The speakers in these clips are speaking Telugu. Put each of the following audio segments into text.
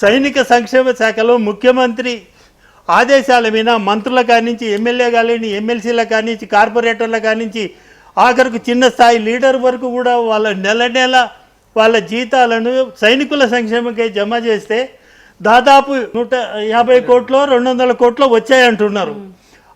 సైనిక సంక్షేమ శాఖలో ముఖ్యమంత్రి ఆదేశాల మీద మంత్రుల కానించి ఎమ్మెల్యే కానించి ఎమ్మెల్సీల కానించి కార్పొరేటర్ల కానించి ఆఖరికి చిన్న స్థాయి లీడర్ వరకు కూడా వాళ్ళ నెల నెల వాళ్ళ జీతాలను సైనికుల సంక్షేమకే జమ చేస్తే దాదాపు నూట యాభై కోట్లు రెండు వందల కోట్లు వచ్చాయంటున్నారు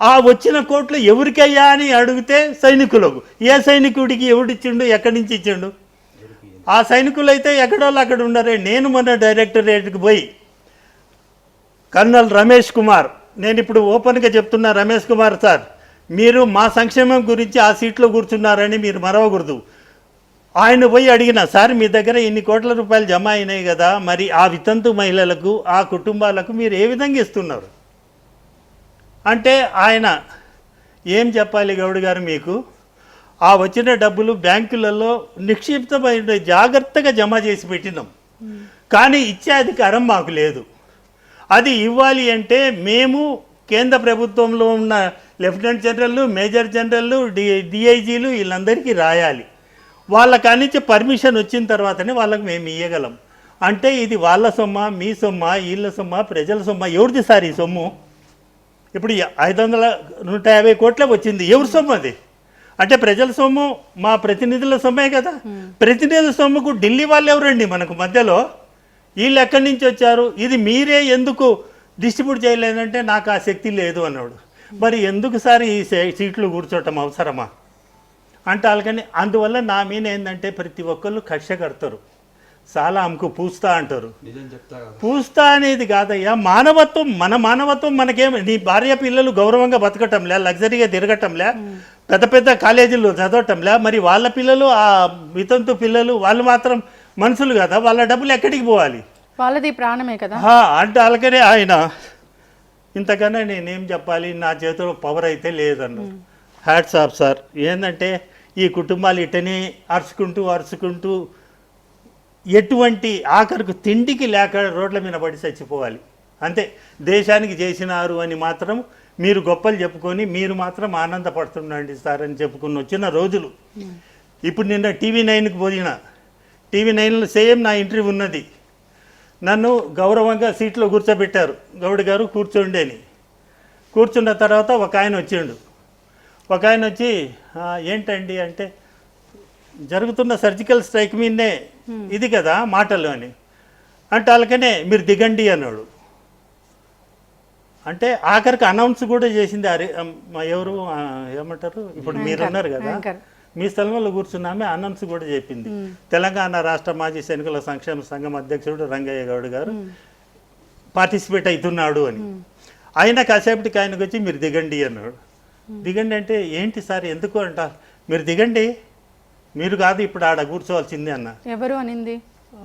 ఆ వచ్చిన కోట్లు ఎవరికయ్యా అని అడిగితే సైనికులకు. ఏ సైనికుడికి ఎవడిచ్చిండు ఎక్కడి నుంచి ఇచ్చిండు? ఆ సైనికులు అయితే ఎక్కడోళ్ళు అక్కడ ఉండరే నేను మొన్న డైరెక్టరేట్కి పోయి కర్నల్ రమేష్ కుమార్ నేను ఇప్పుడు ఓపెన్గా చెప్తున్నా రమేష్ కుమార్ సార్ మీరు మా సంక్షేమం గురించి ఆ సీట్లో కూర్చున్నారని మీరు మరవకూడదు. ఆయన పోయి అడిగిన సార్ మీ దగ్గర ఇన్ని కోట్ల రూపాయలు జమ అయినాయి కదా మరి ఆ వితంతు మహిళలకు ఆ కుటుంబాలకు మీరు ఏ విధంగా ఇస్తున్నారు? అంటే ఆయన ఏం చెప్పాలి గౌడ్ గారు మీకు? ఆ వచ్చిన డబ్బులు బ్యాంకులలో నిక్షిప్తమైన జాగ్రత్తగా జమ చేసి పెట్టినాం. కానీ ఇచ్చే అధికారం మాకు లేదు. అది ఇవ్వాలి అంటే మేము కేంద్ర ప్రభుత్వంలో ఉన్న లెఫ్టినెంట్ జనరల్లు మేజర్ జనరల్లు డి డిఐజీలు వీళ్ళందరికీ రాయాలి. వాళ్ళ కానించి పర్మిషన్ వచ్చిన తర్వాతనే వాళ్ళకి మేము ఇవ్వగలం అంటే ఇది వాళ్ళ సొమ్మ మీ సొమ్మ వీళ్ళ సొమ్మ ప్రజల సొమ్మ ఎవరిది సార్ ఈ సొమ్ము? ఇప్పుడు ఐదు వందల నూట యాభై కోట్లే వచ్చింది. ఎవరి సొమ్ము అది? అంటే ప్రజల సొమ్ము మా ప్రతినిధుల సొమ్మే కదా. ప్రతినిధుల సొమ్ముకు ఢిల్లీ వాళ్ళు ఎవరండి మనకు మధ్యలో? వీళ్ళు ఎక్కడి నుంచి వచ్చారు? ఇది మీరే ఎందుకు డిస్ట్రిబ్యూట్ చేయలేదంటే నాకు ఆ శక్తి లేదు అన్నాడు. మరి ఎందుకు సార్ ఈ సీట్లు కూర్చోవటం అవసరమా? అంటే వాళ్ళకని అందువల్ల నా మీద ఏంటంటే ప్రతి ఒక్కళ్ళు కక్ష కడతారు. చాలా అమ్ముకు పూస్తా అంటారు. నిజం చెప్తా కదా. పూస్తా అనేది కాదయ్యా మానవత్వం మన మానవత్వం మనకేం నీ భార్య పిల్లలు గౌరవంగా బతకటంలే లగ్జరీగా తిరగటంలే. పెద్ద పెద్ద కాలేజీల్లో చదవటంలే మరి వాళ్ళ పిల్లలు ఆ వితంతు పిల్లలు వాళ్ళు మాత్రం మనుషులు కదా వాళ్ళ డబ్బులు ఎక్కడికి పోవాలి? వాళ్ళది ప్రాణమే కదా. అంటే అలాగనే ఆయన. ఇంతకన్నా నేనేం చెప్పాలి? నా చేతిలో పవర్ అయితే లేదన్నారు హ్యాట్స్ ఆఫ్ సార్ ఏంటంటే ఈ కుటుంబాలు ఇటనే అరుచుకుంటూ అరుచుకుంటూ ఎటువంటి ఆఖరికి తిండికి లేక రోడ్ల మీద పడి చచ్చిపోవాలి. అంతే. దేశానికి చేసినారు అని మాత్రం మీరు గొప్పలు చెప్పుకొని మీరు మాత్రం ఆనందపడుతుండండి సార్ అని చెప్పుకుని వచ్చిన రోజులు. ఇప్పుడు నిన్న టీవీ నైన్కి పోయిన టీవీ నైన్లో సేమ్ నా ఇంటర్వ్యూ ఉన్నది. నన్ను గౌరవంగా సీట్లో కూర్చోబెట్టారు. గౌడ్ గారు కూర్చోండి అని. కూర్చున్న తర్వాత ఒక ఆయన వచ్చిండు. ఒక ఆయన వచ్చి "ఆ, ఏంటండి అంటే జరుగుతున్న సర్జికల్ స్ట్రైక్ మీదనే ఇది కదా మాటలు అని. అంటే వాళ్ళకనే మీరు దిగండి అన్నాడు. అంటే ఆఖరికి అనౌన్స్ కూడా చేసింది అరే ఎవరు ఏమంటారు? ఇప్పుడు మీరు ఉన్నారు కదా. మీ స్థలంలో కూర్చున్నామే అనౌన్స్ కూడా చెప్పింది. తెలంగాణ రాష్ట్ర మాజీ సైనికుల సంక్షేమ సంఘం అధ్యక్షుడు రంగయ్య గౌడ్ గారు పార్టిసిపేట్ అవుతున్నాడు అని. ఆయన కాసేపటికి ఆయనకు వచ్చి మీరు దిగండి అన్నాడు. దిగండి అంటే ఏంటి సార్ ఎందుకు అంట మీరు దిగండి మీరు కాదు ఇప్పుడు ఆడ కూర్చోవాల్సిందే అన్న. ఎవరు అనింది?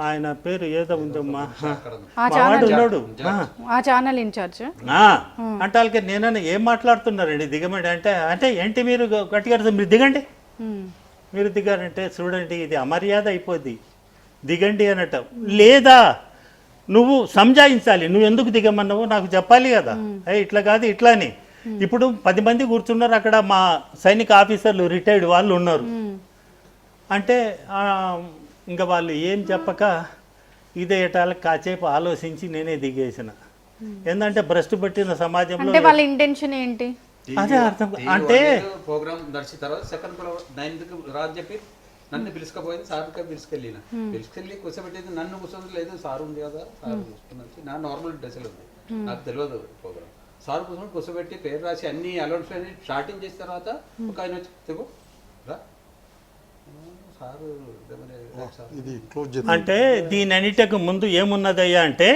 ఆయన పేరు ఏదో ఉందమ్మా వాడు ఉన్నాడు. ఆ. Channel incharge. అంటే వాళ్ళకి నేనన్నా ఏం మాట్లాడుతున్నారండి? దిగమండి. అంటే అంటే ఏంటి మీరు గట్టిగా మీరు దిగండి. మీరు దిగారంటే చూడండి ఇది అమర్యాద అయిపోద్ది. దిగండి అనటం లేదా నువ్వు సంజాయించాలి. నువ్వు ఎందుకు దిగమన్నావు నాకు చెప్పాలి కదా. ఏ ఇట్లా కాదు ఇట్లా అని. ఇప్పుడు పది మంది కూర్చున్నారు. అక్కడ మా సైనిక ఆఫీసర్లు రిటైర్డ్ వాళ్ళు ఉన్నారు. అంటే ఇంకా వాళ్ళు ఏం చెప్పక ఇదేటాలకు కాసేపు ఆలోచించి నేనే దిగేసిన. ఏంటంటే భ్రష్టు పట్టిన సమాజంలో అంటే వాళ్ళ ఇంటెన్షన్ ఏంటి? అదే అర్థం అంటే ప్రోగ్రామ్ నడిచిన తర్వాత సెకండ్ నైన్త్ రాజు చెప్పి నన్ను పిలుచుకపోయింది సార్కి పిలుచుకెళ్ళిన. పిలుచుకెళ్ళి కూర్చోబెట్టేది నన్ను కూర్చొని లేదు సార్ ఉంది కదా సార్ చూసుకున్నది నా నార్మల్ డ్రెస్సులు ఉంది. నాకు తెలియదు ప్రోగ్రామ్ సార్ కూర్చొని కూర్చోబెట్టి పేరు రాసి అన్ని అలౌన్స్ అన్ని స్టార్టింగ్ చేసిన తర్వాత ఒక ఆయన వచ్చి తెగో రా సారు ఇదేమని సార్ ఇది క్లోజ్ అంటే దీని అన్నిటికి ముందు ఏమున్నదయ్యా అంటే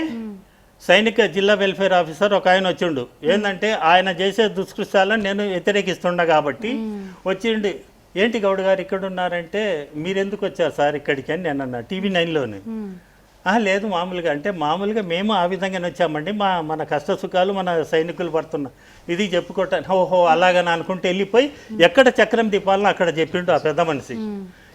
సైనిక జిల్లా వెల్ఫేర్ ఆఫీసర్ ఒక ఆయన వచ్చిండు. ఏంటంటే ఆయన చేసే దుష్కృత్యాలను నేను వ్యతిరేకిస్తుండ కాబట్టి వచ్చిండి. ఏంటి గౌడ్ గారు ఇక్కడ ఉన్నారంటే మీరెందుకు వచ్చారు సార్ ఇక్కడికి అని నేను అన్నా. టీవీ నైన్లోనే "ఆ, లేదు మామూలుగా. అంటే మామూలుగా మేము ఆ విధంగానే వచ్చామండి. మా మన కష్ట సుఖాలు మన సైనికులు పడుతున్నా. ఇది చెప్పుకోవటానికి ఓహో అలాగని అనుకుంటే వెళ్ళిపోయి ఎక్కడ చక్రం తిప్పాలని అక్కడ చెప్పిండు ఆ పెద్ద మనిషి.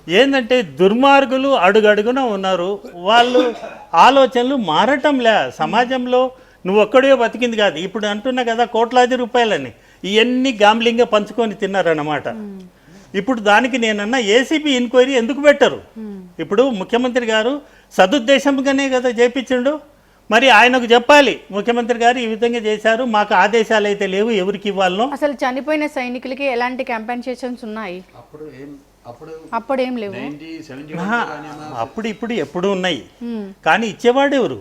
ఏంటంటే దుర్మార్గులు అడుగడుగున ఉన్నారు. వాళ్ళు ఆలోచనలు మారటంలే. సమాజంలో నువ్వు ఒక్కడే బతికింది కాదు. ఇప్పుడు అంటున్నా కదా కోట్లాది రూపాయలని. ఇవన్నీ గాంబ్లింగ్గా పంచుకొని తిన్నారన్నమాట. ఇప్పుడు దానికి నేనన్నా ఏసీబీ ఎంక్వైరీ ఎందుకు పెట్టరు? ఇప్పుడు ముఖ్యమంత్రి గారు సదుద్దేశంగానే కదా చేపించిండు. మరి ఆయనకు చెప్పాలి. ముఖ్యమంత్రి గారు ఈ విధంగా చేశారు. మాకు ఆదేశాలు అయితే లేవు. ఎవరికి ఇవ్వాలనో. అసలు చనిపోయిన సైనికులకి ఎలాంటి కంపెన్సేషన్స్ ఉన్నాయి? అప్పుడు ఏం అప్పుడు అప్పుడు ఏం లేవు అప్పుడు ఇప్పుడు ఎప్పుడు ఉన్నాయి. కానీ ఇచ్చేవాడు ఎవరు?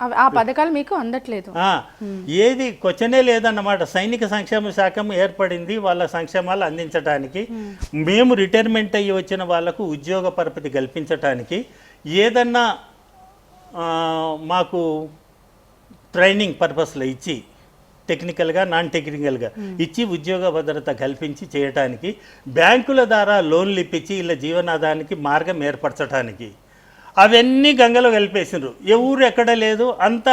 ఆ పథకాలు మీకు అందట్లేదు. ఆ, ఏది క్వశ్చనే లేదన్నమాట. సైనిక సంక్షేమ శాఖం ఏర్పడింది వాళ్ళ సంక్షేమాలు అందించడానికి మేము రిటైర్మెంట్ అయ్యి వచ్చిన వాళ్ళకు ఉద్యోగ పరపతి కల్పించటానికి. ఏదన్నా మాకు ట్రైనింగ్ పర్పస్లో ఇచ్చి టెక్నికల్గా నాన్ టెక్నికల్గా ఇచ్చి ఉద్యోగ భద్రత కల్పించి చేయటానికి బ్యాంకుల ద్వారా లోన్లు ఇప్పించి ఇలా జీవనాధానికి మార్గం ఏర్పరచడానికి అవన్నీ గంగలో కలిపేసినారు ఎవరు ఎక్కడ లేదు అంత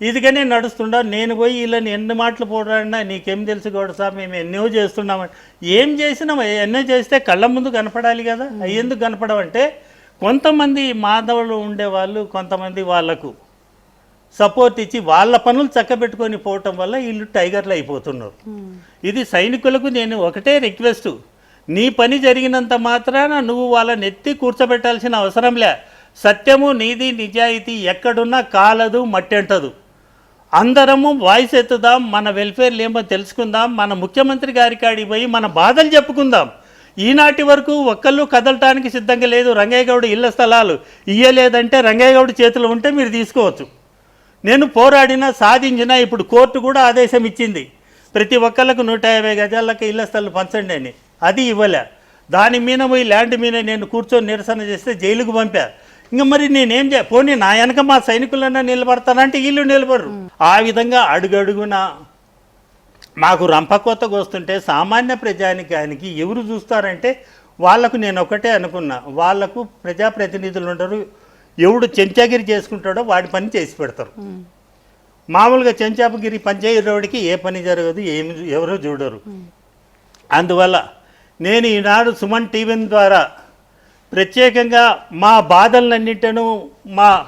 ఇదిగానే నడుస్తుండ నేను పోయి వీళ్ళని ఎన్ని మాటలు పోరాడినా నీకేం తెలుసు గౌడ సార్ మేము ఎన్నో చేస్తున్నామని ఏం చేసినాం? ఎన్నో చేస్తే కళ్ళ ముందు కనపడాలి కదా. ఎందుకు కనపడవంటే కొంతమంది మాధవులు ఉండేవాళ్ళు కొంతమంది వాళ్ళకు. సపోర్ట్ ఇచ్చి వాళ్ళ పనులు చక్కబెట్టుకొని పోవటం వల్ల వీళ్ళు టైగర్లు అయిపోతున్నారు. ఇది సైనికులకు నేను ఒకటే రిక్వెస్ట్. నీ పని జరిగినంత మాత్రాన నువ్వు వాళ్ళని ఎత్తి కూర్చోబెట్టాల్సిన అవసరం లే. సత్యము నీతి నిజాయితీ ఎక్కడున్నా కాలదు మట్టెంటదు. అందరము వాయిస్ ఎత్తుదాం మన వెల్ఫేర్లు ఏమో తెలుసుకుందాం మన ముఖ్యమంత్రి గారి కాడికి పోయి మన బాధలు చెప్పుకుందాం. ఈనాటి వరకు ఒక్కళ్ళు కదలటానికి సిద్ధంగా లేదు. రంగయ్య గౌడ్ ఇళ్ళ స్థలాలు ఇయ్యలేదంటే రంగయ్య గౌడ్ చేతిలో ఉంటే మీరు తీసుకోవచ్చు. నేను పోరాడిన సాధించిన ఇప్పుడు కోర్టు కూడా ఆదేశం ఇచ్చింది. ప్రతి ఒక్కళ్ళకు నూట యాభై గజాలకు ఇళ్ళ స్థలం పంచండి అని. అది ఇవ్వలే. దాని మీద పోయి ల్యాండ్ మీద నేను కూర్చొని నిరసన చేస్తే జైలుకు పంపా. ఇంకా మరి నేనేం చే పోనీ నా వెనక మా సైనికులన్నా నిలబడతానంటే వీళ్ళు నిలబడరు. ఆ విధంగా అడుగడుగున మాకు రంపకొత్తగా వస్తుంటే సామాన్య ప్రజానికానికి ఎవరు చూస్తారంటే వాళ్ళకు నేను ఒకటే అనుకున్నా. వాళ్ళకు ప్రజాప్రతినిధులు ఉండరు ఎవడు చెంచాగిరి చేసుకుంటాడో వాడి పని చేసి పెడతారు. మామూలుగా చెంచాపగిరి పంచాయతీరోడికి ఏ పని జరగదు ఏమి ఎవరో చూడరు. అందువల్ల నేను ఈనాడు సుమన్ టీవీ ద్వారా ప్రత్యేకంగా మా బాధలన్నింటినూ మా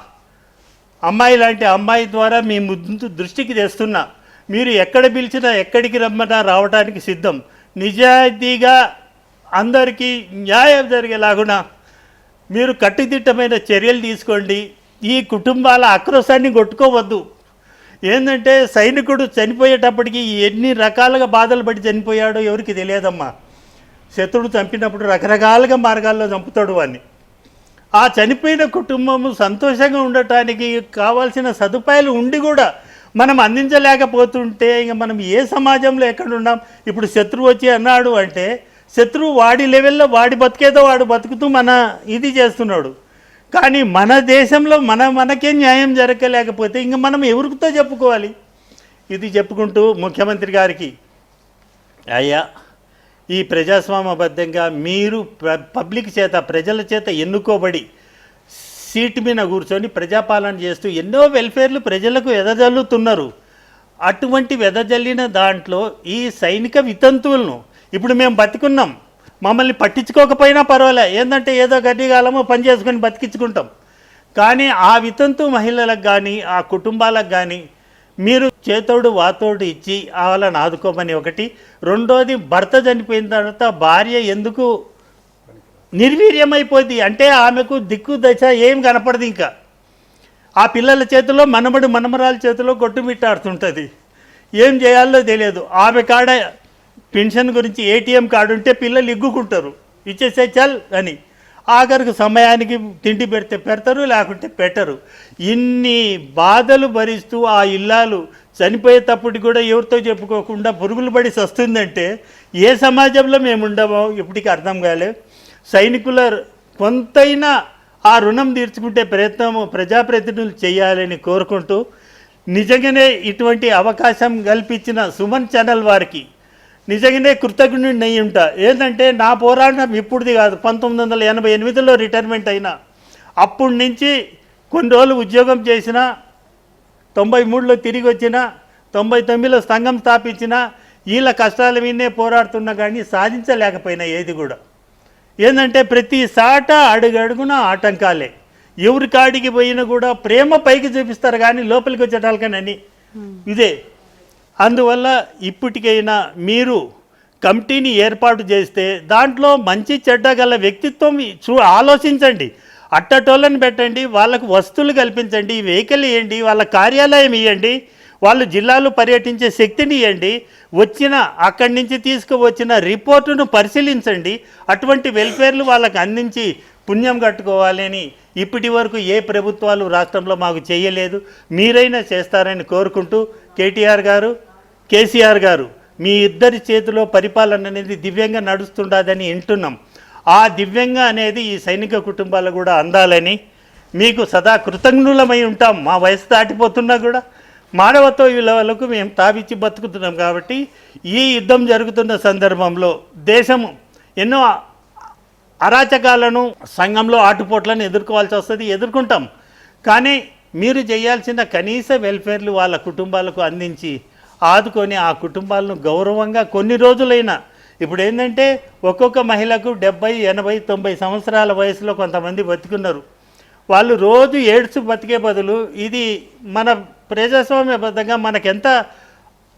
అమ్మాయి లాంటి అమ్మాయి ద్వారా మీ ముందు దృష్టికి తెస్తున్నా. మీరు ఎక్కడ పిలిచినా ఎక్కడికి రమ్మన్నా రావడానికి సిద్ధం. నిజాయితీగా అందరికీ న్యాయం జరిగేలాగున మీరు కట్టుదిట్టమైన చర్యలు తీసుకోండి. ఈ కుటుంబాల ఆక్రోశాన్ని కొట్టుకోవద్దు. ఏంటంటే సైనికుడు చనిపోయేటప్పటికి ఎన్ని రకాలుగా బాధలు పడి చనిపోయాడో ఎవరికి తెలియదమ్మా. శత్రుడు చంపినప్పుడు రకరకాలుగా మార్గాల్లో చంపుతాడు వాడిని ఆ చనిపోయిన కుటుంబము సంతోషంగా ఉండటానికి కావాల్సిన సదుపాయాలు ఉండి కూడా మనం అందించలేకపోతుంటే ఇంక మనం ఏ సమాజంలో ఎక్కడ ఉన్నాం? ఇప్పుడు శత్రువు వచ్చి అన్నాడు అంటే శత్రువు వాడి లెవెల్లో వాడి బతికేదో వాడు బతుకుతూ మన ఇది చేస్తున్నాడు. కానీ మన దేశంలో మన మనకే న్యాయం జరగలేకపోతే ఇంక మనం ఎవరితో చెప్పుకోవాలి? ఇది చెప్పుకుంటూ ముఖ్యమంత్రి గారికి అయ్యా ఈ ప్రజాస్వామ్యబద్ధంగా మీరు పబ్లిక్ చేత ప్రజల చేత ఎన్నుకోబడి సీటు మీద కూర్చొని ప్రజాపాలన చేస్తూ ఎన్నో వెల్ఫేర్లు ప్రజలకు ఎదజల్లుతున్నారు అటువంటి వెదజల్లిన దాంట్లో ఈ సైనిక వితంతువులను ఇప్పుడు మేము బతికున్నాం. మమ్మల్ని పట్టించుకోకపోయినా పర్వాలే. ఏంటంటే ఏదో గడ్డిగాలమో పని చేసుకొని బతికించుకుంటాం. కానీ ఆ వితంతు మహిళలకు కానీ ఆ కుటుంబాలకు కానీ మీరు చేతోడు వాతోడు ఇచ్చి వాళ్ళని ఆదుకోమని ఒకటి. రెండోది భర్త చనిపోయిన తర్వాత భార్య ఎందుకు నిర్వీర్యమైపోద్ది? అంటే ఆమెకు దిక్కు దశ ఏం కనపడదు ఇంకా. ఆ పిల్లల చేతిలో మనమడు మనమరాల చేతిలో కొట్టుమిట్టాడుతుంటుంది ఏం చేయాలో తెలియదు. ఆమె కాడ పెన్షన్ గురించి ఏటీఎం కార్డు ఉంటే పిల్లలు ఇగ్గుకుంటారు. ఇచ్చేసే చల్ అని. ఆఖరికి సమయానికి తిండి పెడితే పెడతారు లేకుంటే పెట్టరు. ఇన్ని బాధలు భరిస్తూ ఆ ఇల్లాలు చనిపోయేటప్పటికి కూడా ఎవరితో చెప్పుకోకుండా పురుగులు పడి వస్తుందంటే ఏ సమాజంలో మేము ఉండమో ఇప్పటికీ అర్థం కాలే. సైనికుల కొంతైనా ఆ రుణం తీర్చుకుంటే ప్రయత్నం ప్రజాప్రతినిధులు చేయాలని కోరుకుంటూ నిజంగానే ఇటువంటి అవకాశం కల్పించిన సుమన్ ఛానల్ వారికి నిజంగానే కృతజ్ఞుడిని అయి ఉంటా. ఏంటంటే నా పోరాటం ఇప్పుడుది కాదు. పంతొమ్మిది వందల ఎనభై ఎనిమిదిలో రిటైర్మెంట్ అయినా. అప్పటి నుంచి కొన్ని రోజులు ఉద్యోగం చేసిన తొంభై మూడులో తిరిగి వచ్చిన తొంభై తొమ్మిదిలో సంఘం స్థాపించిన వీళ్ళ కష్టాల మీదనే పోరాడుతున్నా కానీ సాధించలేకపోయినా ఏది కూడా. ఏంటంటే ప్రతి సాట అడుగడుగున ఆటంకాలే. ఎవరి కాడికి పోయినా కూడా ప్రేమ పైకి చూపిస్తారు కానీ లోపలికి వచ్చేటాలకనని ఇదే. అందువల్ల ఇప్పటికైనా మీరు కమిటీని ఏర్పాటు చేస్తే దాంట్లో మంచి చెడ్డ గల వ్యక్తిత్వం చూ ఆలోచించండి. అట్టటోళ్ళని పెట్టండి వాళ్ళకు వస్తువులు కల్పించండి వెహికల్ ఇవ్వండి వాళ్ళ కార్యాలయం ఇవ్వండి వాళ్ళు జిల్లాలు పర్యటించే శక్తిని ఇవ్వండి వచ్చిన అక్కడి నుంచి తీసుకువచ్చిన రిపోర్టును పరిశీలించండి అటువంటి వెల్ఫేర్లు వాళ్ళకి అందించి పుణ్యం కట్టుకోవాలని ఇప్పటి వరకు ఏ ప్రభుత్వాలు రాష్ట్రంలో మాకు చేయలేదు. మీరైనా చేస్తారని కోరుకుంటూ కేటీఆర్ గారు కేసీఆర్ గారు మీ ఇద్దరి చేతిలో పరిపాలన అనేది దివ్యంగా నడుస్తుండదని వింటున్నాం. ఆ దివ్యంగా అనేది ఈ సైనిక కుటుంబాలు కూడా అందాలని మీకు సదా కృతజ్ఞులమై ఉంటాం. మా వయసు దాటిపోతున్నా కూడా మానవత్వ విలువలకు మేము తావిచ్చి బతుకుతున్నాం కాబట్టి ఈ యుద్ధం జరుగుతున్న సందర్భంలో దేశము ఎన్నో అరాచకాలను సంఘంలో ఆటుపోట్లను ఎదుర్కోవాల్సి వస్తుంది ఎదుర్కొంటాం. కానీ మీరు చేయాల్సిన కనీస వెల్ఫేర్లు వాళ్ళ కుటుంబాలకు అందించి ఆదుకొని ఆ కుటుంబాలను గౌరవంగా కొన్ని రోజులైనా. ఇప్పుడు ఏంటంటే ఒక్కొక్క మహిళకు డెబ్బై ఎనభై తొంభై సంవత్సరాల వయసులో కొంతమంది బతుకున్నారు. వాళ్ళు రోజు ఏడ్చు బతికే బదులు ఇది మన ప్రజాస్వామ్యబద్ధంగా మనకెంత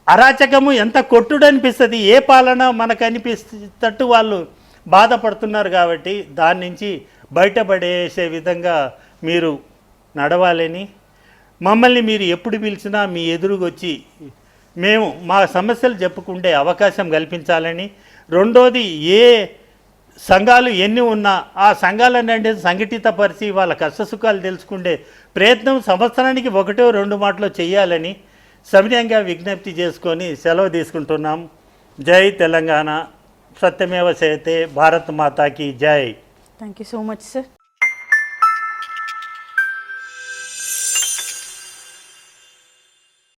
అరాచకము ఎంత కొట్టుడు అనిపిస్తుంది ఏ పాలన మనకు అనిపిస్తట్టు వాళ్ళు బాధపడుతున్నారు కాబట్టి దాని నుంచి బయటపడేసే విధంగా మీరు నడవాలని మమ్మల్ని మీరు ఎప్పుడు పిలిచినా మీ ఎదురుగొచ్చి మేము మా సమస్యలు చెప్పుకుంటే అవకాశం కల్పించాలని. రెండోది ఏ సంఘాలు ఎన్ని ఉన్నా ఆ సంఘాలన్నీ సంఘటితపరిచి వాళ్ళ కష్టసుఖాలు తెలుసుకుంటే ప్రయత్నం సంవత్సరానికి ఒకటో రెండు మాటలు చేయాలని సవినయంగా విజ్ఞప్తి చేసుకొని సెలవు తీసుకుంటున్నాం. జై తెలంగాణ. సత్యమేవ సేతే భారత్ మాతాకి జై. Thank you so much sir